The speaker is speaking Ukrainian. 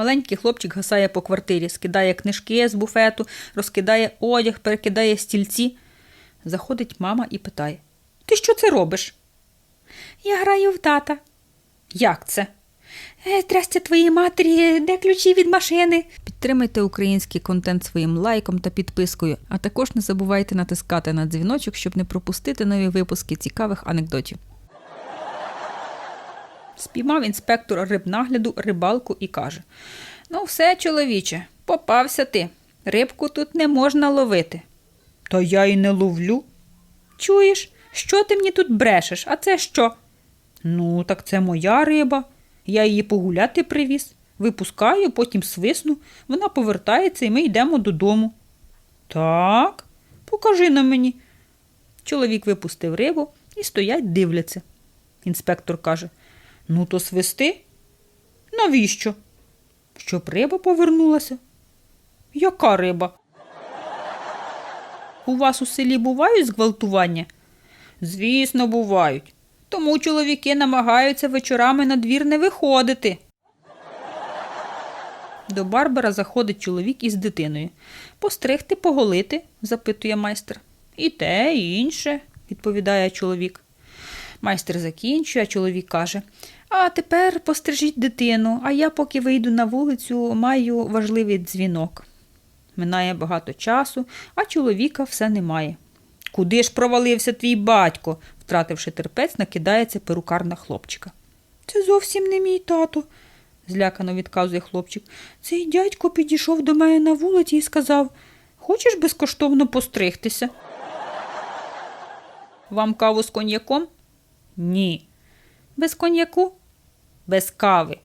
Маленький хлопчик гасає по квартирі, скидає книжки з буфету, розкидає одяг, перекидає стільці. Заходить мама і питає: Ти що це робиш? Я граю в тата. Як це? Е, трясця твоїй матері, де ключі від машини? Підтримайте український контент своїм лайком та підпискою, а також не забувайте натискати на дзвіночок, щоб не пропустити нові випуски цікавих анекдотів. Спіймав інспектор рибнагляду рибалку і каже: Ну, все, чоловіче, попався ти. Рибку тут не можна ловити. Та я й не ловлю. Чуєш, що ти мені тут брешеш? А це що? Ну, так це моя риба. Я її погуляти привіз. Випускаю, потім свисну. Вона повертається і ми йдемо додому. Так, покажи на мені. Чоловік випустив рибу і стоять, дивляться. Інспектор каже: Ну, то свисти? Навіщо? Щоб риба повернулася. Яка риба? У вас у селі бувають зґвалтування? Звісно, бувають. Тому чоловіки намагаються вечорами на двір не виходити. До Барбара заходить чоловік із дитиною. Постригти, поголити, запитує майстер. І те, і інше, відповідає чоловік. Майстер закінчує, а чоловік каже: А тепер пострижіть дитину, а я, поки вийду на вулицю, маю важливий дзвінок. Минає багато часу, а чоловіка все немає. Куди ж провалився твій батько? втративши терпець, накидається перукар на хлопчика. Це зовсім не мій тато, злякано відказує хлопчик. Цей дядько підійшов до мене на вулиці і сказав: Хочеш безкоштовно постригтися? Вам каву з коньяком? Ні. Без коньяку? Без кави.